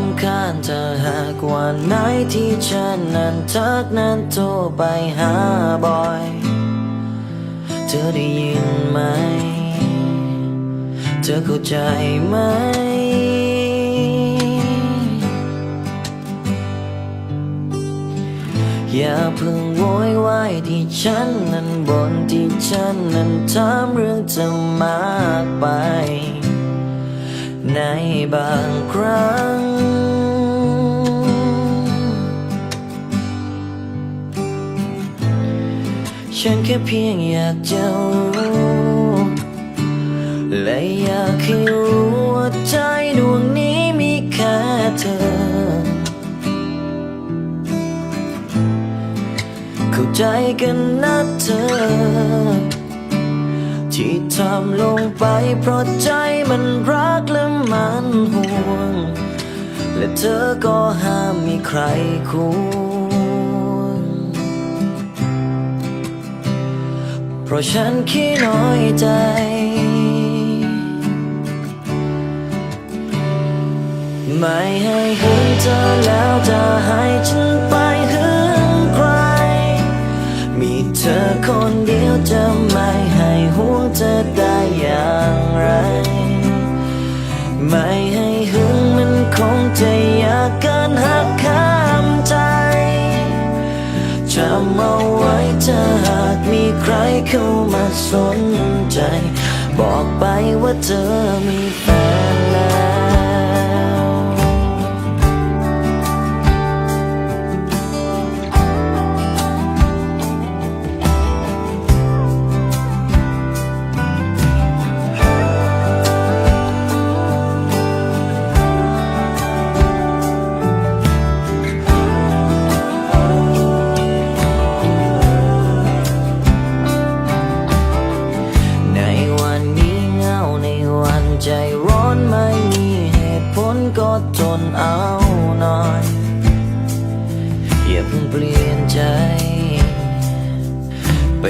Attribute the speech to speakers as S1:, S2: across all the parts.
S1: ำคาญเธอหากวันไหนที่ฉันนั้นทักนั้นโทรไปหาบ่อย เธอได้ยินไหม เธอเข้าใจไหม อย่าเพิ่งโวยวายที่ฉันนั้นบนที่ฉันนั้นถามเรื่องจะมากไป ในบางครั้ง ฉันแค่เพียงอยากจะรู้และอยากให้รู้ว่าใจดวงนี้มีแค่เธอ เข้าใจกันนะเธอ ที่ทำลงไปเพราะใจมันรักและมันห่วง และเธอก็ห้ามมีใครควรเพราะฉันขี้น้อยใจ ไม่ให้ห็นเธอแล้วจะให้ฉันไปหึงใคร มีเธอคนเดียวจะไม่ ให้ห่วงเธอได้อย่างไร ไม่ให้หึงมันคงจะยากเกินหักข้ามใจจำเอาไว้เธอหากมีใครเข้ามาสนใจ บอกไปว่าเธอมี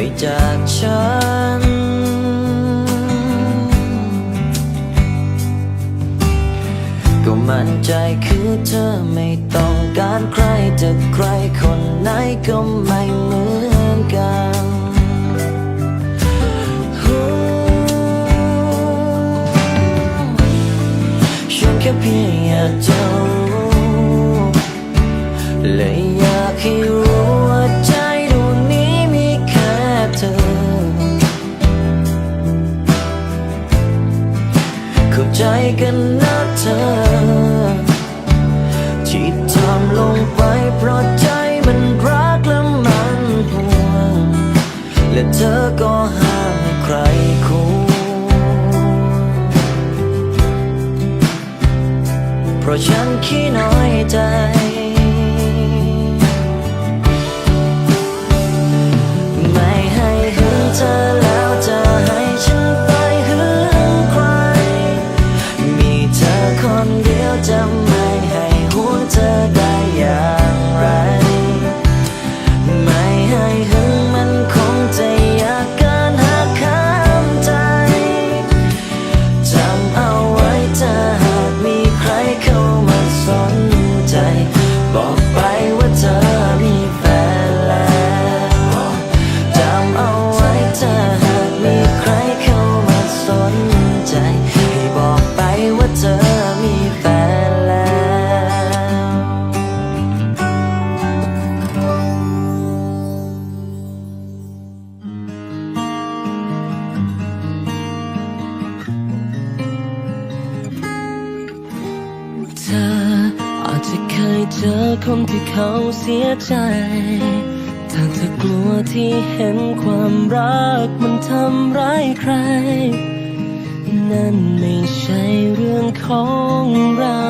S1: ไปจากฉัน ก็มั่นใจคือเธอไม่ต้องการใครจะใครคนไหนก็ไม่เหมือนกันฉันแค่เพียงอยากจะรู้แลย กลัว
S2: ที่เห็นความรักมันทำร้ายใคร นั่นไม่ใช่เรื่องของเรา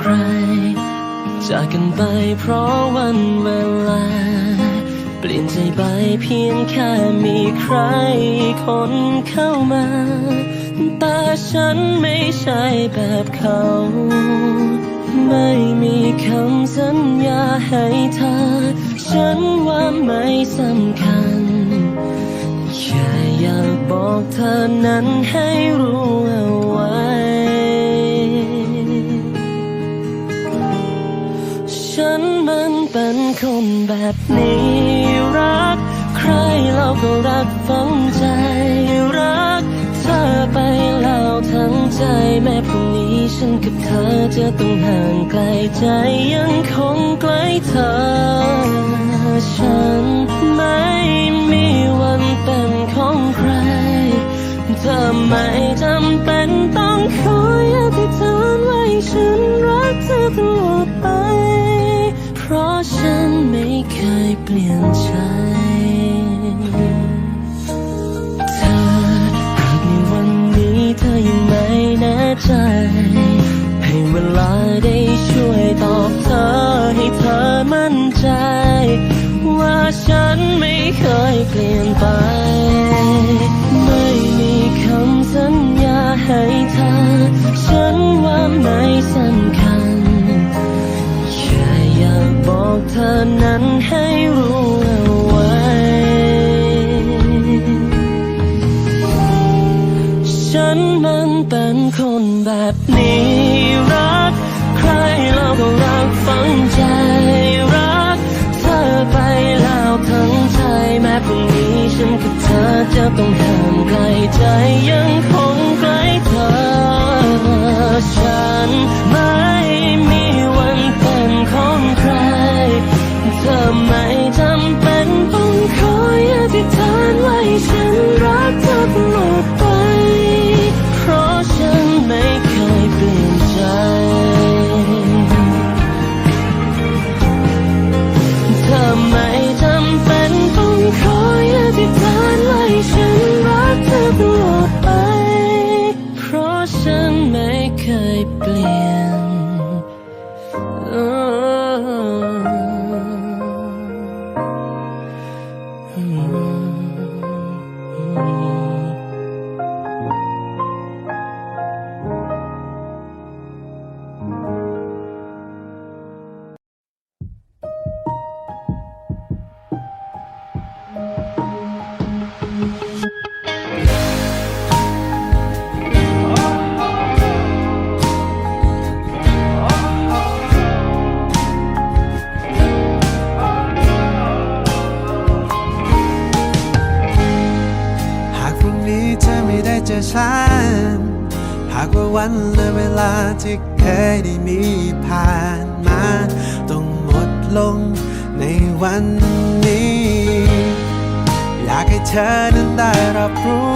S2: ใคร จากกันไปเพราะวันเวลา เปลี่ยนใจไปเพียงแค่มีใครคนเข้ามา แต่ฉันไม่ใช่แบบเขาไม่มีคำสัญญาให้เธอ ฉันว่าไม่สำคัญ แค่อยากบอกเธอนั้นให้รู้เอาไว้ ฉันมันเป็นคนแบบนี้รัก ใครเราก็รักฝังใจรัก เธอไปแล้วทั้งใจแม้พรุ่งนี้ฉันกับเธอจะต้องห่างไกลใจยังคงใกล้ ธอ ฉันไม่มีวันเป็นของใคร เธอไม่จำเป็นต้องคอยอธิษฐานไว้ฉันรักเธอตลอดไป เพราะฉันไม่เคยเปลี่ยนใจเธอในวันนี้เธอยังไม่แน่ใจให้เวลาได้ช่วยตอบเธอให้เธอ มั่นใจ ว่าฉันไม่เคยเปลี่ยน
S3: ไป วันและเวลาที่เคยได้มีผ่านมา ต้องหมดลงในวันนี้ อยากให้เธอนั้นได้รับรู้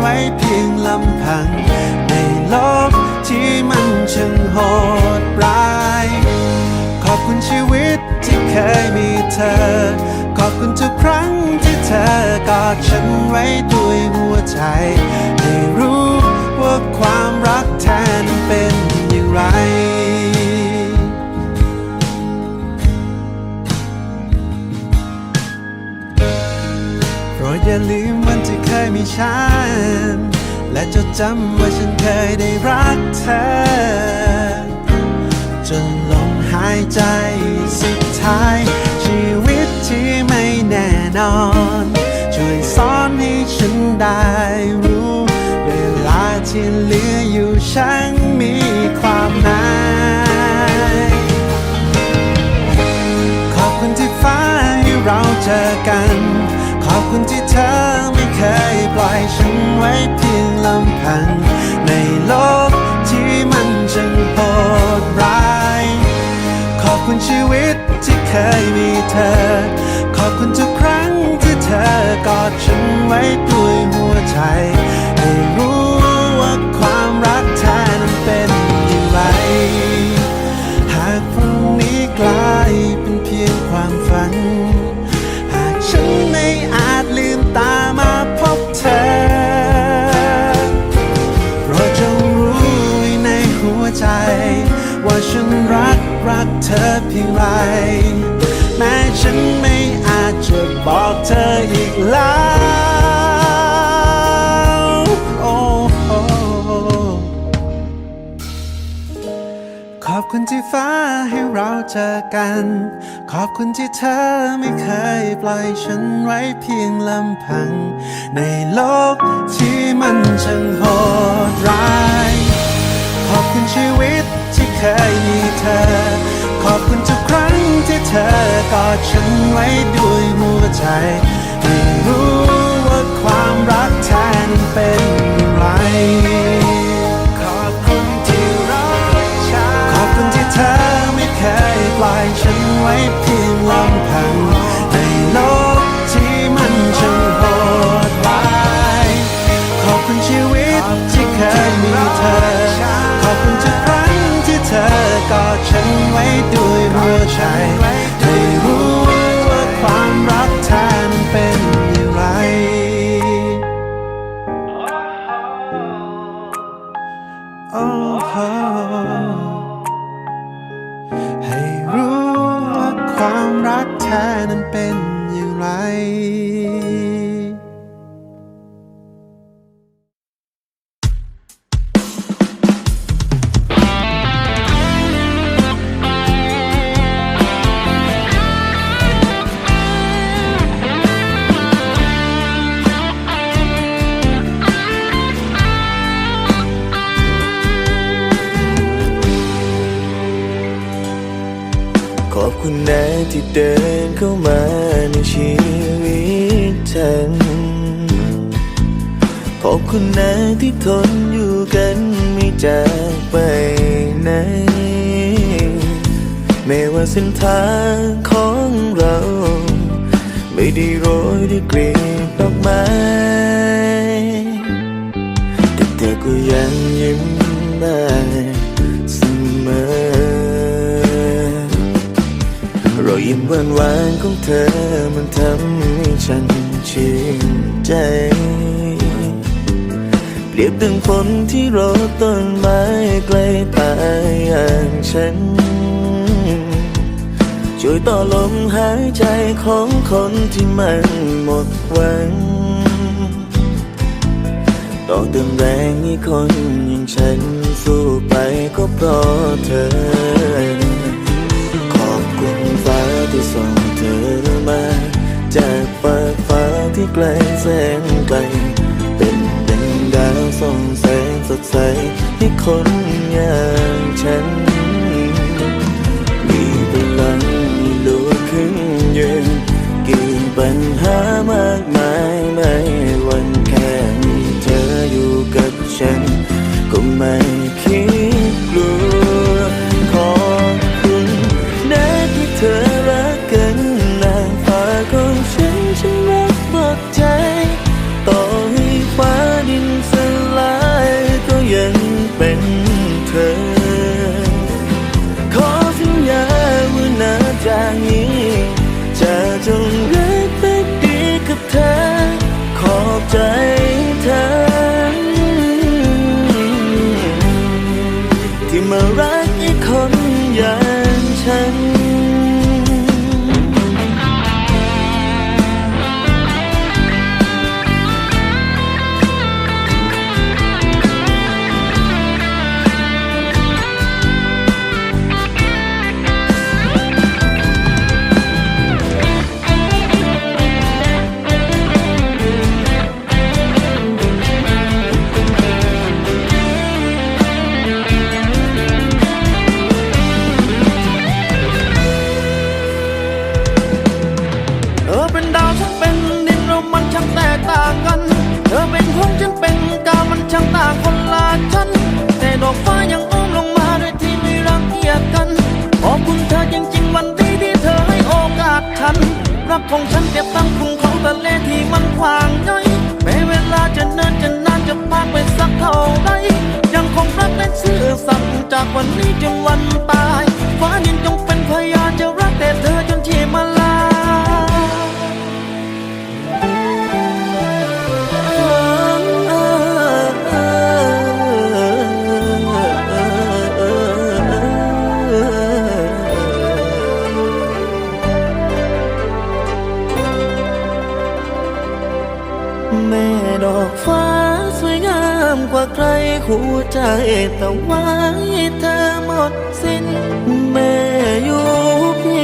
S3: ไว้เพียงลำพัง ในโลกที่มันช่างโหดร้าย ขอบคุณชีวิตที่เคยมีเธอ ขอบคุณทุกครั้งที่เธอกอดฉันไว้ด้วยหัวใจ มีฉัน และจดจำว่าฉันเคยได้รักเธอ จนลมหายใจสุดท้าย ฉันไว้เพียงลำพัง ในโลกที่มันช่างโหดร้าย ขอบคุณชีวิตที่เคยมีเธอ ขอบคุณทุกครั้งที่เธอกอดฉันไว้ด้วยหัวใจให้รู้ว่าความรักแท้นั้นเป็นอย่างไร หากพรุ่งนี้กลายเป็นเพียงความฝัน หากฉันไม่อา ธอเพียงไร แม้ฉันไม่อาจจะบอกเธออีกแล้วโอ้โหอบคุณที่ฟ้าให้เราเจอกัน ขอบคุณที่เธอไม่เคยปล่อยฉันไว้เพียงลำพัง ในโลกที่มันช่างโหดร้าย ขอบคุณชีวิตที่เคยมีเธอ ขอบคุณทุกครั้งที่เธอกอดฉันไว้ด้วยหัวใจให้รู้ว่าความรักแท้นั้นเป็นอย่างไร ขอบคุณที่รักฉัน ขอบคุณที่เธอไม่เคยปล่อยฉันไว้เพียงลำ เธอกอดฉันไว้ด้วยหัวใจให้รู้ คุ
S4: ณนะที่ทนอยู่กันไม่จากไปไหนแม้ว่าเส้นทางของเรา ไม่ได้โรยด้วยกลีบดอกไม้แต่เธอก็ยังยิ้มได้เสมอรอยยิ้มหวานหวานๆของเธอมันทำให้ฉันชื่นใจ รียบดังฝนที่รดต้นไม้ใกล้ตายอย่างฉัน ช่วยต่อลมหายใจของคนที่มันหมดหวัง ต่อเติมแรงให้คนอย่างฉันสู้ไปก็เพราะเธอ ขอบคุณฟ้าที่ส่งเธอมา จากฟาฟ้าที่ไกลแสนไกล ส่งแสงสดใสให้คนอย่างฉัน มีพลังลุกขึ้นยืนกี่ปัญหามากมายไม่วัน ของฉันเก็บ
S5: ตั้งคุงของทะเลที่มันกว้างใหญ่แม้เวลาจะเนินจะนานจะผ่านไปสักเท่าไรยังคงรักและซื่อสั่งจากวันนี้จนวันตายฟ้าดินจง
S4: หัวใจแต่ไว้เธอหมดสิ้นแม่อยู่เพี